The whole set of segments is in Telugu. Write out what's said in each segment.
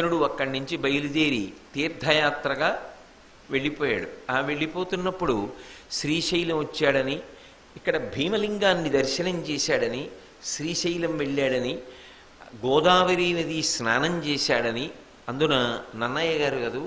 అర్జునుడు అక్కడి నుంచి బయలుదేరి తీర్థయాత్రగా వెళ్ళిపోయాడు. ఆ వెళ్ళిపోతున్నప్పుడు శ్రీశైలం వచ్చాడని ఇక్కడ భీమలింగాన్ని దర్శనం చేశాడని శ్రీశైలం వెళ్ళాడని గోదావరి నది స్నానం చేశాడని అందున నన్నయ్య గారు కదూ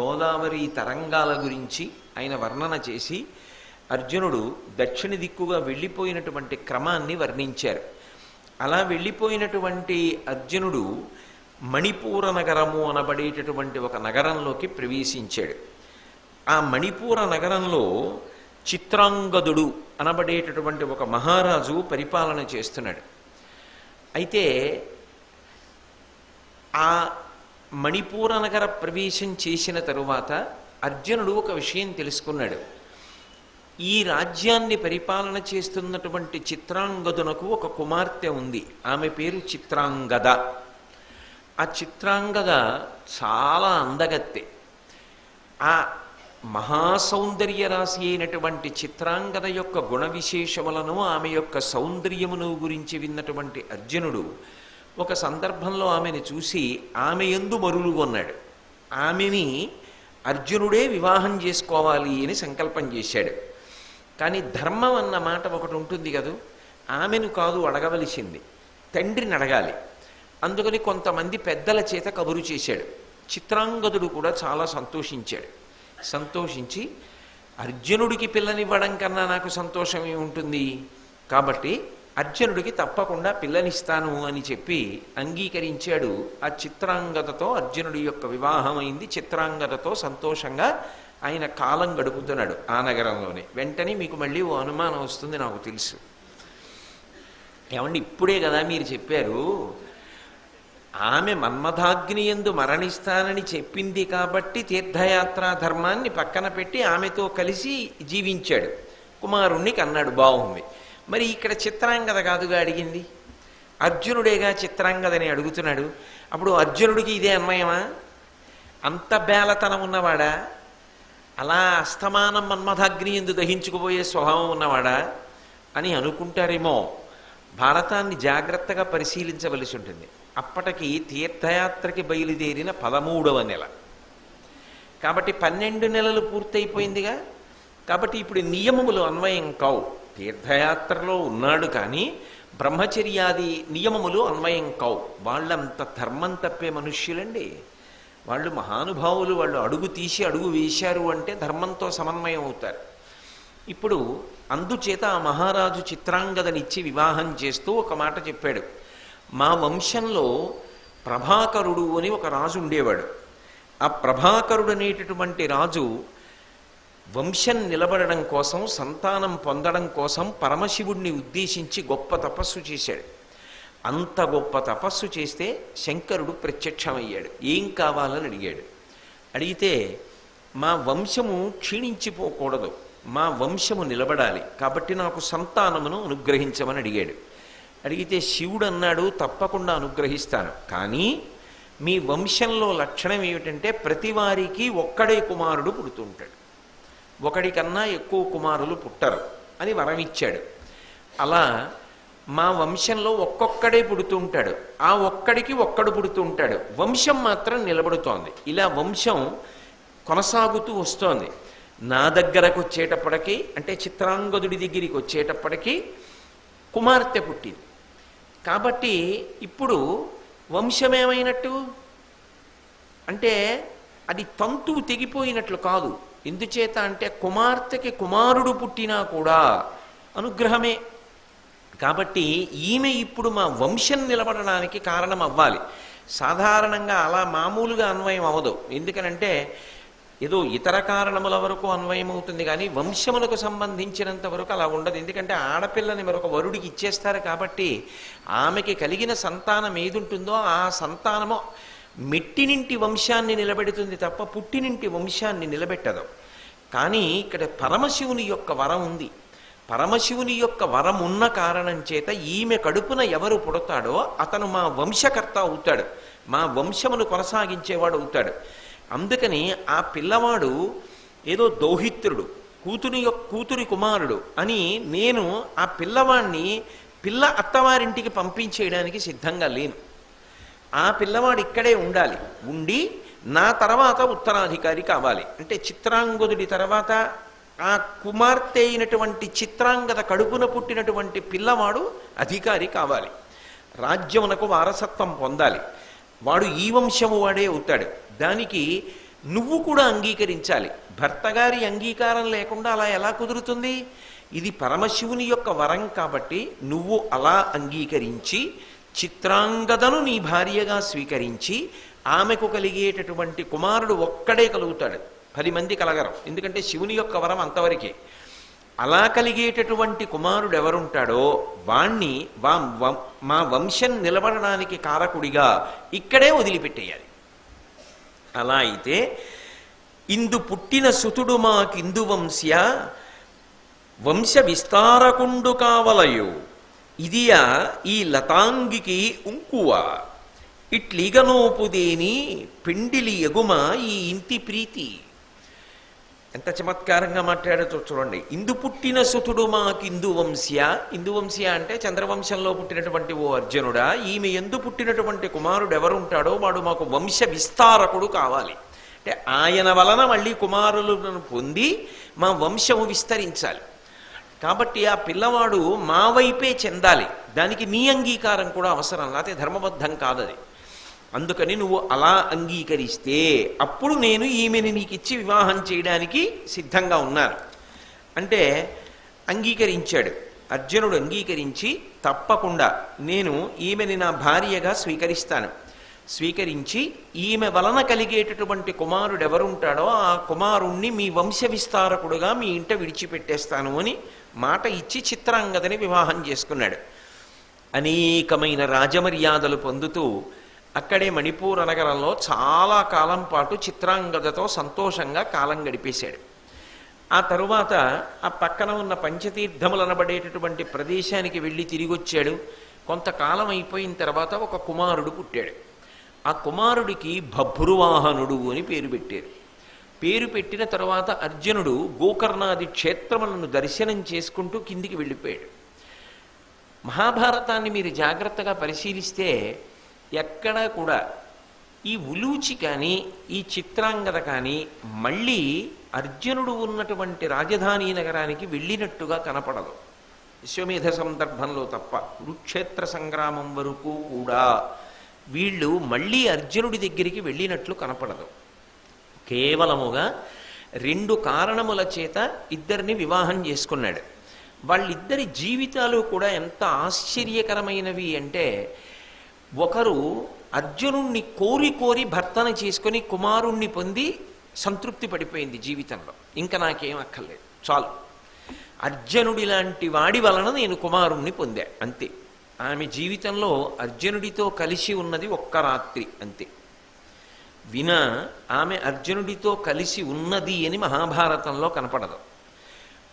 గోదావరి తరంగాల గురించి ఆయన వర్ణన చేసి అర్జునుడు దక్షిణ దిక్కుగా వెళ్ళిపోయినటువంటి క్రమాన్ని వర్ణించారు. అలా వెళ్ళిపోయినటువంటి అర్జునుడు మణిపూర నగరము అనబడేటటువంటి ఒక నగరంలోకి ప్రవేశించాడు. ఆ మణిపూర నగరంలో చిత్రాంగదుడు అనబడేటటువంటి ఒక మహారాజు పరిపాలన చేస్తున్నాడు. అయితే ఆ మణిపూర నగర ప్రవేశం చేసిన తరువాత అర్జునుడు ఒక విషయం తెలుసుకున్నాడు. ఈ రాజ్యాన్ని పరిపాలన చేస్తున్నటువంటి చిత్రాంగదునకు ఒక కుమార్తె ఉంది. ఆమె పేరు చిత్రాంగద. ఆ చిత్రాంగద చాలా అందగత్తె. ఆ మహాసౌందర్య రాశి అయినటువంటి చిత్రాంగద యొక్క గుణ విశేషములను ఆమె యొక్క సౌందర్యమును గురించి విన్నటువంటి అర్జునుడు ఒక సందర్భంలో ఆమెను చూసి ఆమె ఎందు మరులు కొన్నాడు ఆమెని అర్జునుడే వివాహం చేసుకోవాలి అని సంకల్పం చేశాడు. కానీ ధర్మం అన్న మాట ఒకటి ఉంటుంది కదూ ఆమెను కాదు అడగవలసింది. తండ్రిని అడగాలి. అందుకని కొంతమంది పెద్దల చేత కబురు చేశాడు. చిత్రాంగదుడు కూడా చాలా సంతోషించాడు. సంతోషించి అర్జునుడికి పిల్లనివ్వడం కన్నా నాకు సంతోషమే ఉంటుంది. కాబట్టి అర్జునుడికి తప్పకుండా పిల్లనిస్తాను అని చెప్పి అంగీకరించాడు. ఆ చిత్రాంగతతో అర్జునుడి యొక్క వివాహమైంది. చిత్రాంగతతో సంతోషంగా ఆయన కాలం గడుపుతున్నాడు ఆ నగరంలోనే. వెంటనే మీకు మళ్ళీ ఓ అనుమానం వస్తుంది నాకు తెలుసు. ఏమండి ఇప్పుడే కదా మీరు చెప్పారు ఆమె మన్మథాగ్ని ఎందు మరణిస్తానని చెప్పింది కాబట్టి తీర్థయాత్రా ధర్మాన్ని పక్కన పెట్టి ఆమెతో కలిసి జీవించాడు. కుమారుణ్ణి కన్నాడు బాగుంది మరి ఇక్కడ చిత్రాంగద కాదుగా అడిగింది? అర్జునుడేగా చిత్రాంగదని అడుగుతున్నాడు? అప్పుడు అర్జునుడికి ఇదే అన్వయమా? అంత బేలతనం ఉన్నవాడా? అలా అస్తమానం మన్మథాగ్ని ఎందు దహించుకుపోయే స్వభావం ఉన్నవాడా? అని అనుకుంటారేమో. భారతాన్ని జాగ్రత్తగా పరిశీలించవలసి ఉంటుంది. అప్పటికి తీర్థయాత్రకి బయలుదేరిన పదమూడవ నెల. కాబట్టి పన్నెండు నెలలు పూర్తయిపోయిందిగా. కాబట్టి ఇప్పుడు నియమములు అన్వయం కావు. తీర్థయాత్రలో ఉన్నాడు కానీ బ్రహ్మచర్యాది నియమములు అన్వయం కావు. వాళ్ళంత ధర్మం తప్పే మనుష్యులండి. వాళ్ళు మహానుభావులు వాళ్ళు అడుగు తీసి అడుగు వేశారు అంటే ధర్మంతో సమన్వయం అవుతారు. ఇప్పుడు అందుచేత ఆ మహారాజు చిత్రాంగదనిచ్చి వివాహం చేస్తూ ఒక మాట చెప్పాడు. మా వంశంలో ప్రభాకరుడు అని ఒక రాజు ఉండేవాడు. ఆ ప్రభాకరుడు అనేటటువంటి రాజు వంశం నిలబడడం కోసం సంతానం పొందడం కోసం పరమశివుడిని ఉద్దేశించి గొప్ప తపస్సు చేశాడు. అంత గొప్ప తపస్సు చేస్తే శంకరుడు ప్రత్యక్షమయ్యాడు. ఏం కావాలని అడిగాడు. అడిగితే మా వంశము క్షీణించిపోకూడదు. మా వంశము నిలబడాలి. కాబట్టి నాకు సంతానమును అనుగ్రహించమని అడిగాడు. అడిగితే శివుడు అన్నాడు తప్పకుండా అనుగ్రహిస్తాను. కానీ మీ వంశంలో లక్షణం ఏమిటంటే ప్రతి వారికి ఒక్కడే కుమారుడు పుడుతుంటాడు. ఒకడికన్నా ఎక్కువ కుమారులు పుట్టరు అని వరమిచ్చాడు. అలా మా వంశంలో ఒక్కొక్కడే పుడుతుంటాడు. ఆ ఒక్కడికి ఒక్కడు పుడుతుంటాడు. వంశం మాత్రం నిలబడుతోంది. ఇలా వంశం కొనసాగుతూ వస్తోంది. నా దగ్గరకు వచ్చేటప్పటికీ అంటే చిత్రాంగదుడి దగ్గరికి వచ్చేటప్పటికీ కుమార్తె పుట్టింది. కాబట్టి ఇప్పుడు వంశమేమైనట్టు? అంటే అది తంతువు తెగిపోయినట్లు కాదు. ఎందుచేత అంటే కుమార్తెకి కుమారుడు పుట్టినా కూడా అనుగ్రహమే. కాబట్టి ఈమె ఇప్పుడు మా వంశం నిలబడడానికి కారణం అవ్వాలి సాధారణంగా అలా మామూలుగా అన్వయం అవ్వదు. ఎందుకనంటే ఏదో ఇతర కారణముల వరకు అన్వయమవుతుంది కానీ వంశములకు సంబంధించినంత వరకు అలా ఉండదు. ఎందుకంటే ఆడపిల్లని మరొక వరుడికి ఇచ్చేస్తారు కాబట్టి ఆమెకి కలిగిన సంతానం ఏది ఉంటుందో ఆ సంతానము మెట్టినింటి వంశాన్ని నిలబెడుతుంది తప్ప పుట్టినింటి వంశాన్ని నిలబెట్టదు. కానీ ఇక్కడ పరమశివుని యొక్క వరం ఉంది. పరమశివుని యొక్క వరం ఉన్న కారణం చేత ఈమె కడుపున ఎవరు పుడతాడో అతను మా వంశకర్త అవుతాడు. మా వంశమును కొనసాగించేవాడు అవుతాడు. అందుకని ఆ పిల్లవాడు ఏదో దౌహిత్రుడు కూతురి యొక్క కూతురి కుమారుడు అని నేను ఆ పిల్లవాణ్ణి పిల్ల అత్తవారింటికి పంపించేయడానికి సిద్ధంగా లేను. ఆ పిల్లవాడు ఇక్కడే ఉండాలి. ఉండి నా తర్వాత ఉత్తరాధికారి కావాలి. అంటే చిత్రాంగదుడి తర్వాత ఆ కుమార్తె అయినటువంటి చిత్రాంగద కడుపున పుట్టినటువంటి పిల్లవాడు అధికారి కావాలి. రాజ్యమునకు వారసత్వం పొందాలి. వాడు ఈ వంశము వాడే అవుతాడు. దానికి నువ్వు కూడా అంగీకరించాలి. భర్త గారి అంగీకారం లేకుండా అలా ఎలా కుదురుతుంది? ఇది పరమశివుని యొక్క వరం కాబట్టి నువ్వు అలా అంగీకరించి చిత్రాంగదను నీ భార్యగా స్వీకరించి ఆమెకు కలిగేటటువంటి కుమారుడు ఒక్కడే కలుగుతాడు. పది మంది కలగరు. ఎందుకంటే శివుని యొక్క వరం అంతవరకే. అలా కలిగేటటువంటి కుమారుడు ఎవరుంటాడో వాణ్ణి వా వం- మా వంశం నిలబడడానికి కారకుడిగా ఇక్కడే వదిలిపెట్టేయాలి. అలా అయితే ఇందు పుట్టిన సుతుడు మాకిందు వంశ్య వంశ విస్తారకుండు కావలయు. ఇదియా ఈ లతాంగికి ఉంకువ. ఇట్లీగనోపుదేని పిండిలి ఎగుమ ఈ ఇంటి ప్రీతి. ఎంత చమత్కారంగా మాట్లాడో చూడండి. ఇందు పుట్టిన సుతుడు మాకిందు వంశ్య. ఇందు వంశ్య అంటే చంద్రవంశంలో పుట్టినటువంటి ఓ అర్జునుడా. ఈమె ఎందు పుట్టినటువంటి కుమారుడు ఎవరుంటాడో వాడు మాకు వంశ విస్తారకుడు కావాలి. అంటే ఆయన వలన మళ్ళీ కుమారులను పొంది మా వంశము విస్తరించాలి. కాబట్టి ఆ పిల్లవాడు మా వైపే చెందాలి. దానికి నీ అంగీకారం కూడా అవసరం. లేకపోతే ధర్మబద్ధం కాదది. అందుకని నువ్వు అలా అంగీకరిస్తే అప్పుడు నేను ఈమెని నీకు ఇచ్చి వివాహం చేయడానికి సిద్ధంగా ఉన్నాను అంటే అంగీకరించాడు. అర్జునుడు అంగీకరించి తప్పకుండా నేను ఈమెని నా భార్యగా స్వీకరిస్తాను. స్వీకరించి ఈమె వలన కలిగేటటువంటి కుమారుడు ఎవరుంటాడో ఆ కుమారుణ్ణి మీ వంశ విస్తారకుడుగా మీ ఇంట విడిచిపెట్టేస్తాను అని మాట ఇచ్చి చిత్రాంగదని వివాహం చేసుకున్నాడు. అనేకమైన రాజమర్యాదలు పొందుతూ అక్కడే మణిపూర్ నగరంలో చాలా కాలం పాటు చిత్రాంగదతో సంతోషంగా కాలం గడిపేశాడు. ఆ తరువాత ఆ పక్కన ఉన్న పంచతీర్థములు అనబడేటటువంటి ప్రదేశానికి వెళ్ళి తిరిగి వచ్చాడు కొంతకాలం అయిపోయిన తర్వాత ఒక కుమారుడు పుట్టాడు. ఆ కుమారుడికి భభ్రువాహనుడు అని పేరు పెట్టారు. పేరు పెట్టిన తర్వాత అర్జునుడు గోకర్ణాది క్షేత్రములను దర్శనం చేసుకుంటూ కిందికి వెళ్ళిపోయాడు. మహాభారతాన్ని మీరు జాగ్రత్తగా పరిశీలిస్తే ఎక్కడా కూడా. ఈ ఉలూచి కానీ ఈ చిత్రాంగద కానీ మళ్ళీ అర్జునుడు ఉన్నటువంటి రాజధాని నగరానికి వెళ్ళినట్టుగా కనపడదు. విశ్వమేధ సందర్భంలో తప్ప కురుక్షేత్ర సంగ్రామం వరకు కూడా వీళ్ళు మళ్ళీ అర్జునుడి దగ్గరికి వెళ్ళినట్లు కనపడదు. కేవలముగా రెండు కారణముల చేత ఇద్దరిని వివాహం చేసుకున్నాడు. వాళ్ళిద్దరి జీవితాలు కూడా ఎంత ఆశ్చర్యకరమైనవి అంటే ఒకరు అర్జునుణ్ణి కోరి కోరి భర్తన చేసుకొని కుమారుణ్ణి పొంది సంతృప్తి పడిపోయింది జీవితంలో. ఇంకా నాకేం అక్కర్లేదు. చాలు. అర్జునుడి లాంటి వాడి వలన నేను కుమారుణ్ణి పొందా. అంతే. ఆమె జీవితంలో అర్జునుడితో కలిసి ఉన్నది ఒక్క రాత్రి. అంతే. విన ఆమె అర్జునుడితో కలిసి ఉన్నది అని మహాభారతంలో కనపడదు.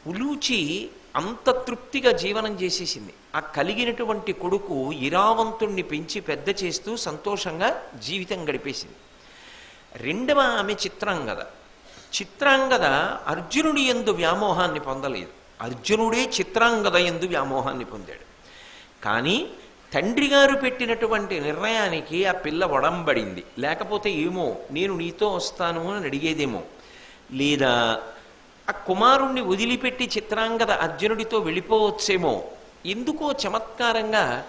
ఉలూచి అంత తృప్తిగా జీవనం చేసేసింది. ఆ కలిగినటువంటి కొడుకు ఇరావంతుణ్ణి పెంచి పెద్ద చేస్తూ సంతోషంగా జీవితం గడిపేసింది. రెండవ ఆమె చిత్రాంగద. చిత్రాంగద అర్జునుడి ఎందు వ్యామోహాన్ని పొందలేదు. అర్జునుడే చిత్రాంగద ఎందు వ్యామోహాన్ని పొందాడు. కానీ తండ్రి గారు పెట్టినటువంటి నిర్ణయానికి ఆ పిల్ల వడంబడింది లేకపోతే ఏమో నేను నీతో వస్తాను అని అడిగేదేమో. లేదా ఆ కుమారుణ్ణి వదిలిపెట్టి చిత్రాంగద అర్జునుడితో వెళ్ళిపోవచ్చేమో. ఎందుకో చమత్కారంగా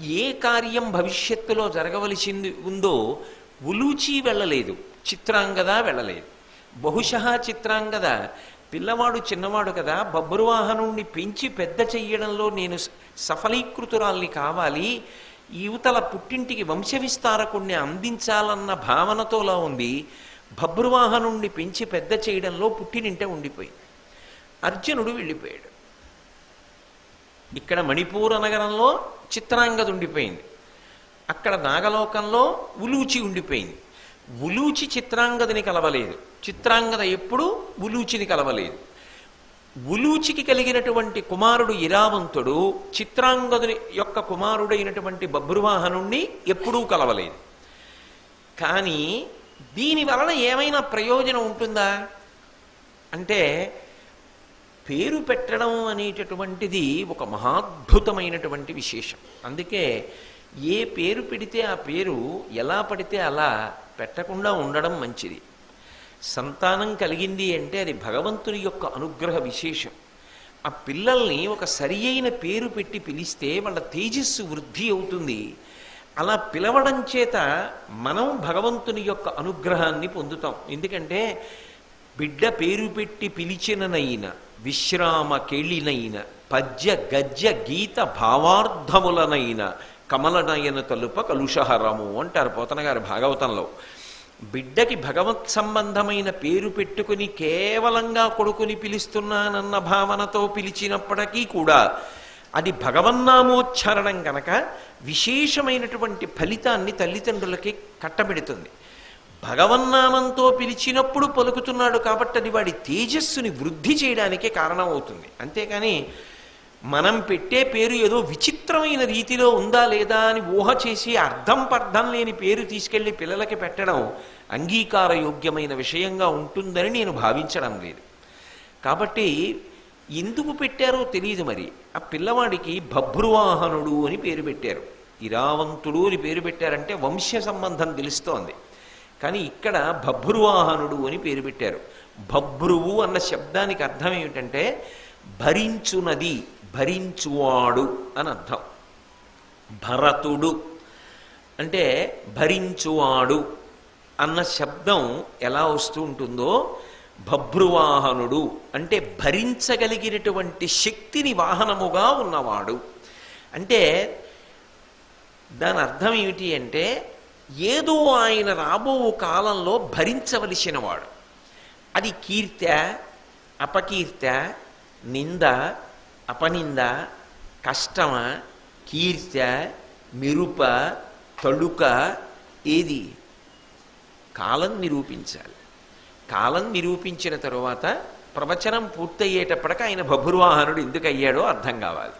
ఏ కార్యం భవిష్యత్తులో జరగవలసింది ఉందో ఉలూచి వెళ్ళలేదు చిత్రాంగద వెళ్ళలేదు. బహుశ చిత్రాంగద పిల్లవాడు చిన్నవాడు కదా బబ్రువాహనుణ్ణి పెంచి పెద్ద చెయ్యడంలో నేను సఫలీకృతురాల్ని కావాలి యువతల పుట్టింటికి వంశవిస్తారకుణ్ణి అందించాలన్న భావనతోలా ఉంది. భబ్రువాహనుణ్ణి పెంచి పెద్ద చేయడంలో పుట్టినింటే ఉండిపోయింది. అర్జునుడు వెళ్ళిపోయాడు. ఇక్కడ మణిపూర నగరంలో చిత్రాంగది ఉండిపోయింది. అక్కడ నాగలోకంలో ఉలూచి ఉండిపోయింది. ఉలూచి చిత్రాంగదిని కలవలేదు. చిత్రాంగద ఎప్పుడు ఉలూచిని కలవలేదు. ఉలూచికి కలిగినటువంటి కుమారుడు ఇరావంతుడు చిత్రాంగదుని యొక్క కుమారుడైనటువంటి బభ్రువాహనుణ్ణి ఎప్పుడూ కలవలేదు. కానీ దీని వలన ఏమైనా ప్రయోజనం ఉంటుందా? అంటే పేరు పెట్టడం అనేటటువంటిది ఒక మహాద్భుతమైనటువంటి విశేషం. అందుకే ఏ పేరు పెడితే ఆ పేరు ఎలా పడితే అలా పెట్టకుండా ఉండడం మంచిది. సంతానం కలిగింది అంటే అది భగవంతుని యొక్క అనుగ్రహ విశేషం. ఆ పిల్లల్ని ఒక సరి అయిన పేరు పెట్టి పిలిస్తే వాళ్ళ తేజస్సు వృద్ధి అవుతుంది. అలా పిలవడం చేత మనం భగవంతుని యొక్క అనుగ్రహాన్ని పొందుతాం. ఎందుకంటే బిడ్డ పేరు పెట్టి పిలిచిననైన విశ్రామ కేళినైన పద్య గద్య గీత భావార్థములనైన కమలనయన తలుప కలుషహరము అంటారు పోతన గారు భాగవతంలో. బిడ్డకి భగవత్ సంబంధమైన పేరు పెట్టుకుని కేవలంగా కొడుకుని పిలుస్తున్నానన్న భావనతో పిలిచినప్పటికీ కూడా అది భగవన్నామోచ్చారణం కనుక విశేషమైనటువంటి ఫలితాన్ని తల్లిదండ్రులకి కట్టబెడుతుంది. భగవన్నామంతో పిలిచినప్పుడు పలుకుతున్నాడు కాబట్టి అది వాడి తేజస్సుని వృద్ధి చేయడానికే కారణమవుతుంది. అంతేకాని మనం పెట్టే పేరు ఏదో విచిత్రమైన రీతిలో ఉందా లేదా అని ఊహ చేసి అర్థం పర్థం లేని పేరు తీసుకెళ్ళి పిల్లలకి పెట్టడం అంగీకార యోగ్యమైన విషయంగా ఉంటుందని నేను భావించడం లేదు. కాబట్టి ఎందుకు పెట్టారో తెలియదు మరి. ఆ పిల్లవాడికి భభ్రువాహనుడు అని పేరు పెట్టారు. ఇరావంతుడు అని పేరు పెట్టారంటే వంశ సంబంధం తెలుస్తోంది. కానీ ఇక్కడ భభ్రువాహనుడు అని పేరు పెట్టారు. భభ్రువు అన్న శబ్దానికి అర్థం ఏమిటంటే భరించునది భరించువాడు అని అర్థం. భరతుడు అంటే భరించువాడు అన్న శబ్దం ఎలా వస్తూ ఉంటుందో భభ్రువాహనుడు అంటే భరించగలిగినటువంటి శక్తిని వాహనముగా ఉన్నవాడు. అంటే దాని అర్థం ఏమిటి అంటే ఏదో ఆయన రాబో కాలంలో భరించవలసిన వాడు అది కీర్త అపకీర్త నింద అపనింద కష్టమ కీర్త మిరుప తళుక ఏది? కాలం నిరూపించాలి. కాలం నిరూపించిన తరువాత ప్రవచనం పూర్తయ్యేటప్పటికి ఆయన బభుర్వాహనుడు ఎందుకు అయ్యాడో అర్థం కావాలి.